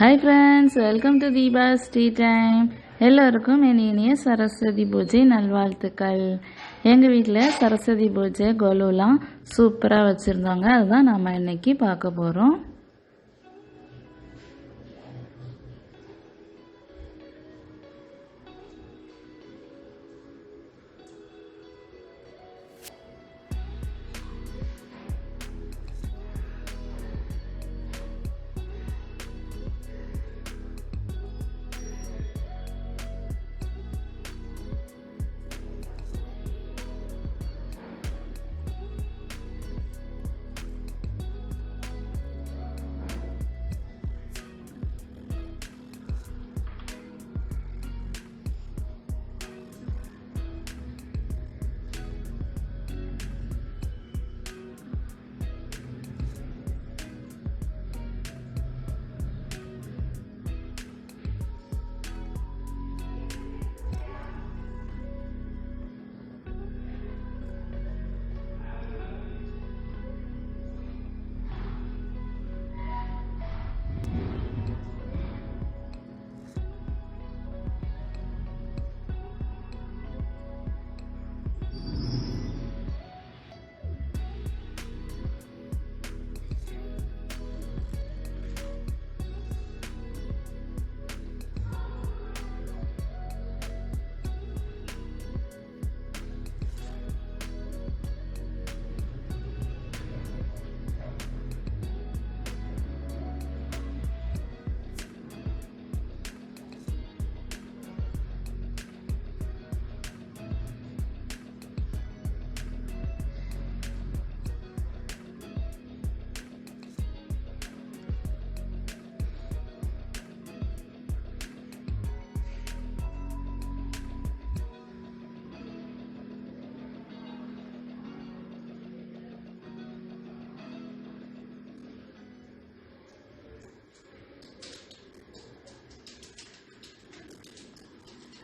Hi friends welcome to Deepa's tea time எல்லோருக்கும் என் இனிய சரஸ்வதி பூஜை நல்வாழ்த்துக்கள். எங்கள் வீட்டில் சரஸ்வதி பூஜை கொலுலாம் சூப்பராக வச்சுருந்தாங்க. அதுதான் நாம் இன்னைக்கு பார்க்க போகிறோம்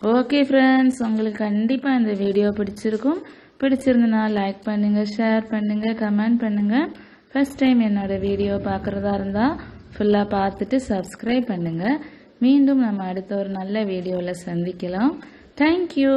ஓகே ஃப்ரெண்ட்ஸ் உங்களுக்கு கண்டிப்பாக இந்த வீடியோ பிடிச்சிருக்கும். பிடிச்சிருந்தனா லைக் பண்ணுங்கள் ஷேர் பண்ணுங்கள் கமெண்ட் பண்ணுங்கள் ஃபஸ்ட் டைம் என்னோடய வீடியோ பார்க்குறதா இருந்தால் ஃபுல்லாக பார்த்துட்டு சப்ஸ்கிரைப் பண்ணுங்கள் மீண்டும் நம்ம அடுத்த ஒரு நல்ல வீடியோவில் சந்திக்கலாம். தேங்க்யூ